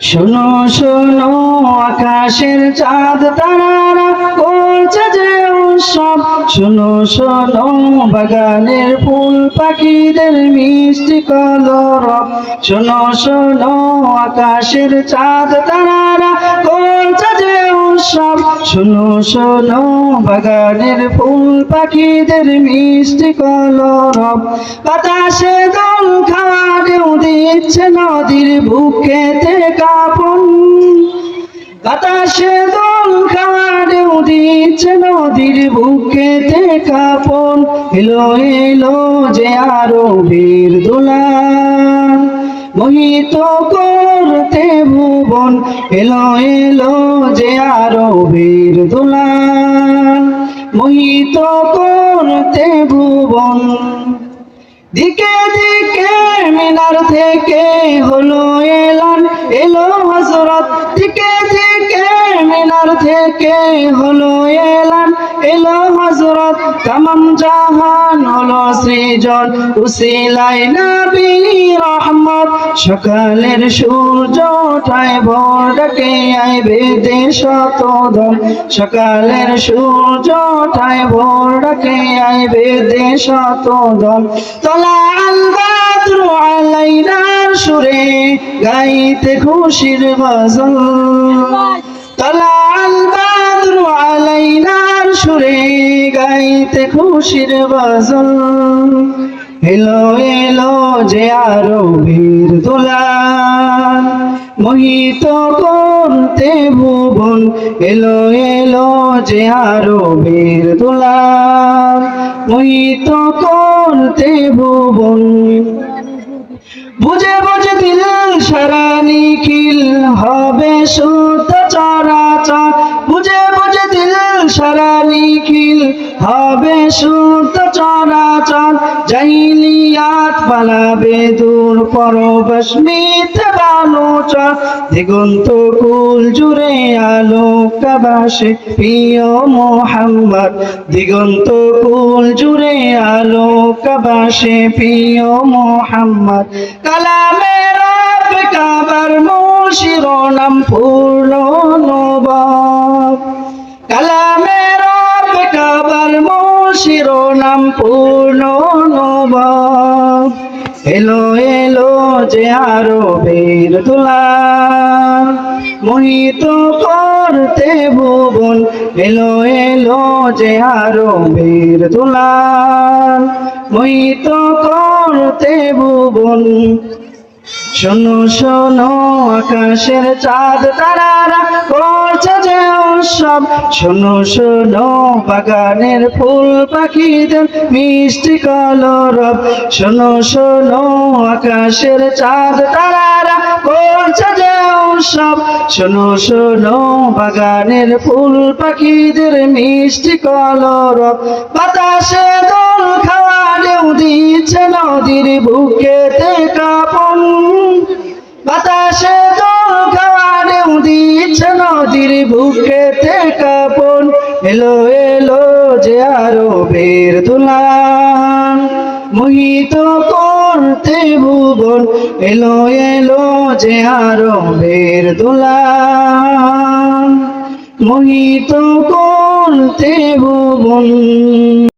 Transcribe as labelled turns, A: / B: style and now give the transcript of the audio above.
A: শোনো শোনো, আকাশের চাঁদ, তারারা করছে যে উৎসব। শোনো শোনো, বাগানের ফুল, পাখিদের মিষ্টি কলর শোনো শোনো, আকাশের চাঁদ, তারারা উৎসব শোনো শোনো, বাগানের ফুল পাখিদের মিষ্টি কলর বাতাসে দল খাওয়া ঢেউ দিচ্ছে নদীর বুকেতে কাপন। বাতাসে দল খাওয়া ঢেউ দিচ্ছে নদীর বুকেতে কাপন। এলো এলো যে আরও বীর দোলান মোহিত করতে ভুবন, এলো এলো যে আরও বীর দোলান মোহিত করতে ভুবন, দিকে দিকে মিনার থেকে হলো এলান, এলো হজরত দিকে দিকে মিনার থেকে হলো এলান, এলো হজরত তামাম জাহান হলো সৃজন উসিলাই নবী সকালের সূর্য ওঠায় ভোর ডাকে আইবে দেশ দল সকালের সূর্য ওঠায় ভোর ডাকে আইবে দেশ দল তলা আল বাদরু আলাইনার সুরে গাইতে খুশির গজল। তলা আল বাদরু আলাইনার সুরে গাইতে খুশির গজল। এলো এলো যে আরও বীর দোলান মোহিত করতে ভুবন, এলো এলো যে আরও বীর দোলান মোহিত করতে ভুবন। বুঝে বুঝে দিল সারা নিখিল, হবে শুদ্ধ চরাচর। বুঝে বুঝে দিল সারা নিখিল, হবে শুদ্ধ চরাচর। জাইলিয়াত পালাবে দূর পরবশ মিথ্যে বালোচর দিগন্ত কুল জুড়ে আলো কাবাসে, প্রিয় মোহাম্মদ। দিগন্ত কুল জুড়ে আলো কাবাসে, প্রিয় মোহাম্মদ। কালামে রব কাবার মূল শিরোনাম পূর্ণ এলো এলো যে আরও বের তোলা মোহিত করতে ভুবন, এলো এলো যে আরও বের তোলা মোহিত করতে ভুবন শোনো শোনো, আকাশের চাঁদ, তারারা করছে যে উৎসব। শোনো শোনো, বাগানের ফুল পাখিদের মিষ্টি কলরব। শোনো শোনো, আকাশের চাঁদ, তারারা করছে যে উৎসব। শোনো শোনো, বাগানের ফুল পাখিদের মিষ্টি কলরব। বাতাসে দোল খাওয়া ঢেউ দিচ্ছে নদীর বুকেতে এলো এলো যে আরও বের দুলাম মোহিত করতে ভুবন, এলো এলো যে আরও বের দুলাম মোহিত করতে ভুবন।